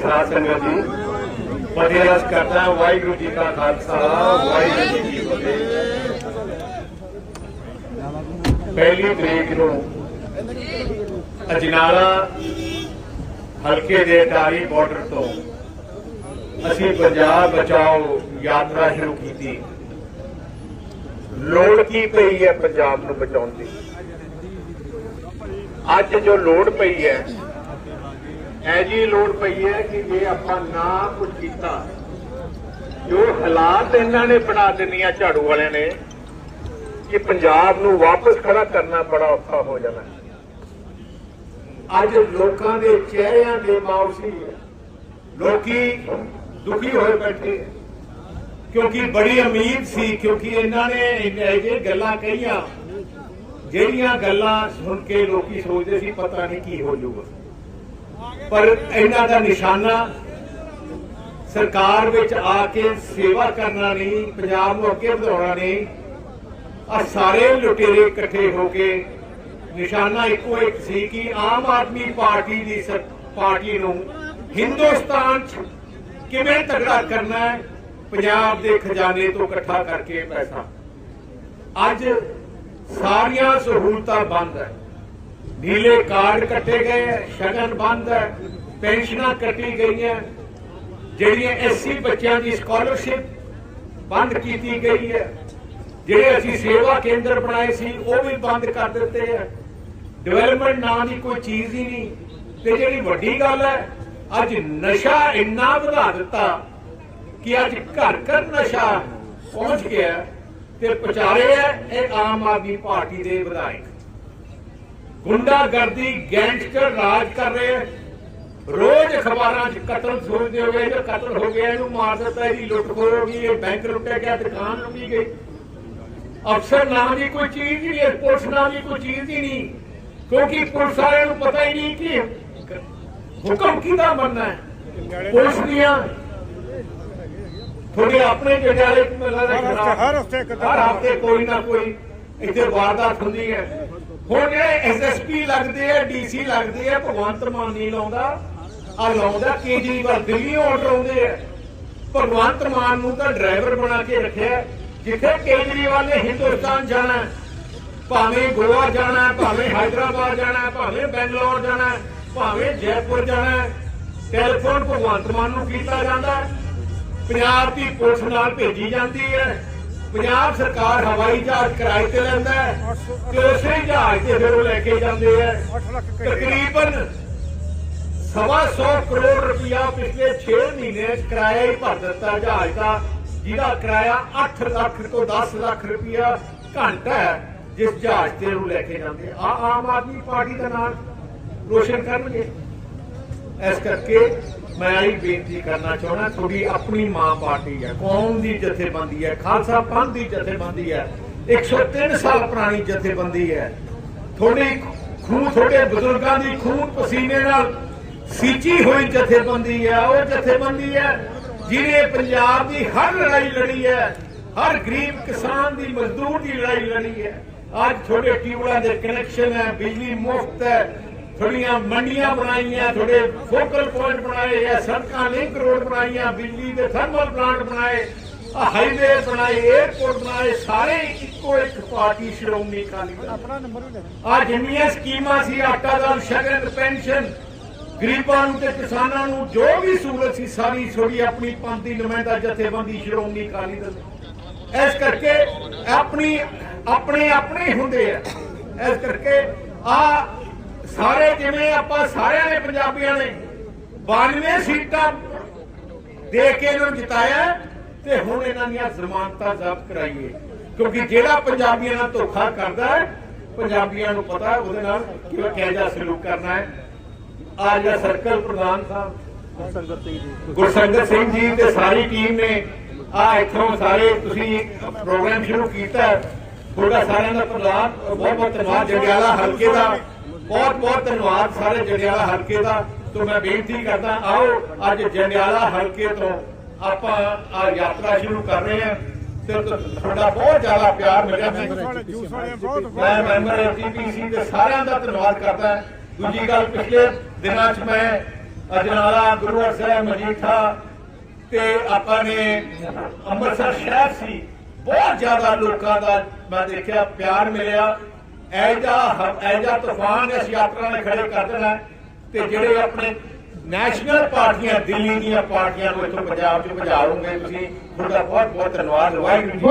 ਸਾਧ ਸੰਗਤ ਜੀ ਫਤਿਹ ਰਸ ਕਰਦਾ ਵਾਹਿਗੁਰੂ ਜੀ ਕਾ ਖਾਲਸਾ, ਵਾਹਿਗੁਰੂ ਜੀ ਕੀ ਫਤਿਹ। ਪਹਿਲੀ ਤਰੀਕ ਨੂੰ ਅਜਨਾਲਾ ਹਲਕੇ ਦੇ ਟਾਰੀ ਬਾਰਡਰ ਤੋਂ ਅਸੀਂ ਪੰਜਾਬ ਬਚਾਓ ਯਾਤਰਾ ਸ਼ੁਰੂ ਕੀਤੀ। ਲੋੜ ਕੀ ਪਈ ਹੈ ਪੰਜਾਬ ਨੂੰ ਬਚਾਉਣ ਦੀ? ਅੱਜ ਜੋ ਲੋੜ ਪਈ ਹੈ ਐ ਜੀ ਲੋੜ ਪਈ ਹੈ ਕਿ ਜੇ ਆਪਾਂ ਨਾ ਕੁਝ ਕੀਤਾ, ਜੋ ਹਾਲਾਤ ਇਹਨਾਂ ਨੇ ਬਣਾ ਦਿੰਨੀਆਂ ਝਾੜੂ ਵਾਲਿਆਂ ਨੇ, ਕਿ ਪੰਜਾਬ ਨੂੰ ਵਾਪਸ ਖੜਾ ਕਰਨਾ ਬੜਾ ਔਖਾ ਹੋ ਜਾਣਾ। ਅੱਜ ਲੋਕਾਂ ਦੇ ਚਿਹਰਿਆਂ ਦੇ ਮਾਉਸੀ ਹੈ। ਲੋਕੀ ਦੁਖੀ ਹੋਏ ਬੈਠੇ ਕਿਉਂਕਿ ਬੜੀ ਉਮੀਦ ਸੀ, ਕਿਉਂਕਿ ਇਹਨਾਂ ਨੇ ਇਹ ਜਿਹੇ ਗੱਲਾਂ ਕਹੀਆਂ, ਜਿਹੜੀਆਂ ਗੱਲਾਂ ਸੁਣ ਕੇ ਲੋਕੀ ਸੋਚਦੇ ਸੀ, ਪਤਾ ਨਹੀਂ ਕੀ ਹੋ ਜਾਊਗਾ। ਪਰ ਇਹਨਾਂ ਦਾ ਨਿਸ਼ਾਨਾ ਸਰਕਾਰ ਵਿੱਚ ਆ ਕੇ ਸੇਵਾ ਕਰਨਾ ਨਹੀਂ, ਪੰਜਾਬ ਨੂੰ ਅੱਗੇ ਵਧਾਉਣਾ ਨਹੀਂ ਆ ਸਾਰੇ ਲੁਟੇਰੇ ਇਕੱਠੇ ਹੋ ਕੇ ਨਿਸ਼ਾਨਾ ਇੱਕੋ ਇੱਕ ਸੀ ਕਿ ਆਮ ਆਦਮੀ ਪਾਰਟੀ ਦੀ ਪਾਰਟੀ ਨੂੰ ਹਿੰਦੁਸਤਾਨ 'ਚ ਕਿਵੇਂ ਤਗੜਾ ਕਰਨਾ ਹੈ, ਪੰਜਾਬ ਦੇ ਖਜ਼ਾਨੇ ਤੋਂ ਇਕੱਠਾ ਕਰਕੇ ਪੈਸਾ। ਅੱਜ ਸਾਰੀਆਂ ਸਹੂਲਤਾਂ ਬੰਦ ਹੈ। ਨੀਲੇ ਕਾਰਡ ਕੱਟੇ ਗਏ ਹੈ, ਸ਼ਗਨ ਬੰਦ ਹੈ ਪੈਨਸ਼ਨਾਂ ਕੱਟੀ ਗਈਆਂ ਜਿਹੜੀਆਂ ਐਸਸੀ ਬੱਚਿਆਂ ਦੀ ਸਕਾਲਰਸ਼ਿਪ ਬੰਦ ਕੀਤੀ ਗਈ ਹੈ। ਜਿਹੜੇ ਅਸੀਂ ਸੇਵਾ ਕੇਂਦਰ ਬਣਾਏ ਸੀ ਉਹ ਵੀ ਬੰਦ ਕਰ ਦਿੱਤੇ ਹੈ। ਡਿਵੈਲਪਮੈਂਟ ਨਾਂ ਦੀ ਕੋਈ ਚੀਜ਼ ਹੀ ਨਹੀਂ। ਤੇ ਜਿਹੜੀ ਵੱਡੀ ਗੱਲ ਹੈ ਅੱਜ ਨਸ਼ਾ ਇੰਨਾ ਵਧਾ ਦਿੱਤਾ ਕਿ ਅੱਜ ਘਰ ਘਰ ਨਸ਼ਾ ਪਹੁੰਚ ਗਿਆ ਤੇ ਪਚਾਰੇ ਹੈ ਇਹ ਆਮ ਆਦਮੀ ਪਾਰਟੀ ਦੇ ਵਿਧਾਇਕ। ਗੁੰਡਾਗਰਦੀ ਗੈਂਗਸਟਰ ਰਾਜ ਕਰ ਰਹੇ ਹੈ। ਰੋਜ਼ ਅਖਬਾਰਾਂ 'ਚ ਕਤਲ ਸੁਣਦੇ ਹੋ ਗਏ ਕਤਲ ਹੋ ਗਿਆ ਇਹਨੂੰ ਮਾਰ ਦਿੱਤਾ ਇਹਦੀ ਲੁੱਟ ਹੋ ਗਈ ਇਹ ਬੈਂਕ ਲੁੱਟਿਆ ਗਿਆ ਦੁਕਾਨ ਲੁੱਟੀ ਗਈ। ਅਫਸਰ ਨਾਂ ਦੀ ਕੋਈ ਚੀਜ਼ ਹੀ ਨਹੀਂ ਪੁਲਿਸ ਨਾਂ ਦੀ ਕੋਈ ਚੀਜ਼ ਹੀ ਨਹੀਂ। ਕਿਉਂਕਿ ਪੁਲਿਸ ਵਾਲਿਆਂ ਨੂੰ ਪਤਾ ਹੀ ਨਹੀਂ ਕਿ ਹੁਕਮ ਕਿਹਦਾ ਮੰਨਣਾ ਹੈ। ਪੁਲਿਸ ਦੀਆਂ ਤੁਹਾਡੇ ਆਪਣੇ ਇੱਕ ਹਰ ਹਫ਼ਤੇ ਕੋਈ ਨਾ ਕੋਈ ਇੱਥੇ ਵਾਰਦਾਤ ਹੁੰਦੀ ਹੈ। ਹੁਣ ਜਿਹੜੇ ਐਸਐਸਪੀ ਲੱਗਦੇ ਆ ਡੀਸੀ ਲੱਗਦੇ ਆ, ਭਗਵੰਤ ਮਾਨ ਨਹੀਂ ਲਾਉਂਦਾ। ਆ ਲਾਉਂਦਾ ਕੇਜਰੀਵਾਲ, ਦਿੱਲੀੋਂ ਆਰਡਰ ਆਉਂਦੇ ਆ। ਭਗਵੰਤ ਮਾਨ ਨੂੰ ਤਾਂ ਡਰਾਈਵਰ ਬਣਾ ਕੇ ਰੱਖਿਆ। ਜਿੱਥੇ ਕੇਜਰੀਵਾਲ ਨੇ ਹਿੰਦੁਸਤਾਨ ਜਾਣਾ, ਭਾਵੇਂ ਗੋਆ ਜਾਣਾ, ਭਾਵੇਂ ਹਾਈਦਰਾਬਾਦ ਜਾਣਾ, ਭਾਵੇਂ ਬੈਂਗਲੌਰ ਜਾਣਾ, ਭਾਵੇਂ ਜੈਪੁਰ ਜਾਣਾ ਟੈਲੀਫੋਨ ਭਗਵੰਤ ਮਾਨ ਨੂੰ ਕੀਤਾ ਜਾਂਦਾ। ਪੰਜਾਬ ਦੀ ਪੁਲਿਸ ਨਾਲ ਭੇਜੀ ਜਾਂਦੀ ਹੈ। ਪੰਜਾਬ ਸਰਕਾਰ ਹਵਾਈ ਜਹਾਜ਼ ਕਿਰਾਏ ਤੇ ਲੈਂਦਾ ਹੈ ਤੇ ਉਸੇ ਜਹਾਜ਼ ਤੇ ਫਿਰ ਉਹ ਲੈ ਕੇ ਜਾਂਦੇ ਹੈ। 8 ਲੱਖ ਘੰਟੇ ਤਕਰੀਬਨ ਸਵਾ ਸੌ ਕਰੋੜ ਰੁਪਇਆ ਪਿਛਲੇ 6 ਮਹੀਨੇ ਕਿਰਾਇਆ ਹੀ ਭਰ ਦਿੱਤਾ ਜਹਾਜ਼ ਦਾ, ਜਿਹਦਾ ਕਿਰਾਇਆ 8 ਲੱਖ ਤੋਂ 10 ਲੱਖ ਰੁਪਇਆ ਘੰਟਾ ਹੈ, ਜਿਸ ਜਹਾਜ਼ ਤੇ ਉਹ ਲੈ ਕੇ ਜਾਂਦੇ ਆ। ਆਮ ਆਦਮੀ ਪਾਰਟੀ ਦਾ ਨਾਮ ਰੋਸ਼ਨ ਕਰਨਗੇ। ਇਸ ਕਰਕੇ ਮੈਂ ਇਹ ਬੇਨਤੀ ਕਰਨਾ ਚਾਹੁੰਦਾ, ਤੁਹਾਡੀ ਆਪਣੀ ਮਾਂ ਪਾਰਟੀ ਹੈ, ਕੌਮ ਦੀ ਜਥੇਬੰਦੀ ਹੈ, ਖਾਲਸਾ ਪੰਥ ਦੀ ਜਥੇਬੰਦੀ ਹੈ 103 ਸਾਲ ਪੁਰਾਣੀ ਜਥੇਬੰਦੀ ਹੈ। ਤੁਹਾਡੀ ਖੂਨ, ਤੁਹਾਡੇ ਬਜ਼ੁਰਗਾਂ ਦੀ ਖੂਨ ਪਸੀਨੇ ਨਾਲ ਸੀਚੀ ਹੋਈ ਜਥੇਬੰਦੀ ਹੈ, ਉਹ ਜਥੇਬੰਦੀ ਹੈ ਜਿਹਨੇ ਪੰਜਾਬ ਦੀ ਹਰ ਲੜਾਈ ਲੜੀ ਹੈ, ਹਰ ਗਰੀਬ ਕਿਸਾਨ ਦੀ, ਮਜ਼ਦੂਰ ਦੀ ਲੜਾਈ ਲੜੀ ਹੈ। ਅੱਜ ਤੁਹਾਡੇ ਟਿਊਬਲਾਂ ਦੇ ਕਨੈਕਸ਼ਨ ਹੈ, ਬਿਜਲੀ ਮੁਫਤ ਹੈ ਥੋੜੀਆਂ ਮੰਡੀਆਂ ਬਣਾਈਆਂ ਥੋੜੇ ਫੋਕਲ ਪੁਆਇੰਟ ਬਣਾਏ ਆ ਸੜਕਾਂ ਲਿੰਕ ਰੋਡ ਬਣਾਈਆਂ ਬਿਜਲੀ ਦੇ ਥਰਮਲ ਪਲਾਂਟ ਬਣਾਏ ਆ ਹਾਈਵੇ ਬਣਾਏ 에어ਪੋਰਟ ਬਣਾਏ ਸਾਰੇ ਇੱਕੋ ਇੱਕ ਪਾਰਟੀ ਸ਼੍ਰੋਮਣੀ ਅਕਾਲੀ ਦਲ। ਆਪਣਾ ਨੰਬਰ ਵੀ ਲੈ ਆ ਜਿੰਨੀਆਂ ਸਕੀਮਾਂ ਸੀ ਆਟਾ ਦਾਲ ਸ਼ਗਨ ਪੈਨਸ਼ਨ ਗਰੀਬਾਂ ਨੂੰ ਤੇ ਕਿਸਾਨਾਂ ਨੂੰ ਜੋ ਵੀ ਸਹੂਲਤ ਸੀ ਸਾਰੀ ਛੋੜੀ ਆਪਣੀ ਪੰਥ ਦੀ ਨੁਮਾਇੰਦਾ ਜਥੇਬੰਦੀ ਸ਼੍ਰੋਮਣੀ ਅਕਾਲੀ ਦਲ। ਇਸ ਕਰਕੇ ਆਪਣੀ ਆਪਣੇ ਆਪਣੇ ਹੁੰਦੇ ਆ। ਇਸ ਕਰਕੇ ਆ ਸਾਰੇ ਜਿਵੇਂ ਆਪਾਂ ਸਾਰਿਆਂ ਨੇ ਪੰਜਾਬੀਆਂ ਨੇ 92 ਸੀਟਾਂ ਦੇ ਕੇ ਇਹਨਾਂ ਨੂੰ ਜਿਤਾਇਆ ਤੇ ਹੁਣ ਇਹਨਾਂ ਦੀਆਂ ਜ਼ਮਾਨਤਾਂ ਜ਼ਬਤ ਕਰਾਈਏ। ਕਿਉਂਕਿ ਜਿਹੜਾ ਪੰਜਾਬੀਆਂ ਨਾਲ ਧੋਖਾ ਕਰਦਾ ਹੈ, ਪੰਜਾਬੀਆਂ ਨੂੰ ਪਤਾ ਉਹਦੇ ਨਾਲ ਕਿਵੇਂ ਕਿਹੋ ਜਿਹਾ ਸਲੂਕ ਕਰਨਾ ਹੈ। ਆ ਜਿਹੜਾ ਸਰਕਲ ਪ੍ਰਧਾਨ ਸਾਹਿਬ ਸੰਗਤ ਸਿੰਘ ਜੀ ਗੁਰਸੰਗਤ ਸਿੰਘ ਜੀ ਤੇ ਸਾਰੀ ਟੀਮ ਨੇ ਆ ਇੱਥੋਂ ਸਾਰੇ ਤੁਸੀਂ ਪ੍ਰੋਗਰਾਮ ਸ਼ੁਰੂ ਕੀਤਾ ਤੁਹਾਡਾ ਸਾਰਿਆਂ ਦਾ ਪ੍ਰਧਾਨ ਬਹੁਤ ਬਹੁਤ ਧੰਨਵਾਦ। ਜੰਡਿਆਲਾ ਹਲਕੇ ਦਾ ਬਹੁਤ ਬਹੁਤ ਧੰਨਵਾਦ ਸਾਰੇ ਜੰਡਿਆਲਾ ਹਲਕੇ ਦਾ। ਤੋਂ ਮੈਂ ਬੇਨਤੀ ਕਰਦਾ ਆਓ ਅੱਜ ਜੰਡਿਆਲਾ ਹਲਕੇ ਤੋਂ ਆਪਾਂ ਆ ਯਾਤਰਾ ਸ਼ੁਰੂ ਕਰ ਰਹੇ ਹਾਂ। ਤੇ ਤੁਹਾਡਾ ਬਹੁਤ ਜ਼ਿਆਦਾ ਪਿਆਰ ਮਿਲਿਆ ਮੈਂ ਮੈਂਬਰ ਐਫਟੀਪੀਸੀ ਦੇ ਸਾਰਿਆਂ ਦਾ ਧੰਨਵਾਦ ਕਰਦਾ। ਦੂਜੀ ਗੱਲ ਪਿਛਲੇ ਦਿਨਾਂ 'ਚ ਮੈਂ ਅਜਨਾਲਾ ਗੁਰੂਵਾਰ ਸਾਹਿਬ ਮਜੀਠਾ ਤੇ ਆਪਾਂ ਨੇ ਅੰਮ੍ਰਿਤਸਰ ਸ਼ਹਿਰ ਸੀ। ਬਹੁਤ ਜ਼ਿਆਦਾ ਲੋਕਾਂ ਦਾ ਮੈਂ ਦੇਖਿਆ ਪਿਆਰ ਮਿਲਿਆ। ਐਜਾ ਐਜਾ ਤੂਫਾਨ ਇਸ ਯਾਤਰਾ ਨੇ ਖੜੇ ਕਰ ਦੇਣਾ ਤੇ ਜਿਹੜੇ ਆਪਣੇ ਨੈਸ਼ਨਲ ਪਾਰਟੀਆਂ ਦਿੱਲੀ ਦੀਆਂ ਪਾਰਟੀਆਂ ਨੂੰ ਇੱਥੋਂ ਪੰਜਾਬ 'ਚ ਭਜਾਓਗੇ ਤੁਸੀਂ ਤੁਹਾਡਾ ਬਹੁਤ ਬਹੁਤ ਧੰਨਵਾਦ। ਵਾਹਿਗੁਰੂ ਜੀ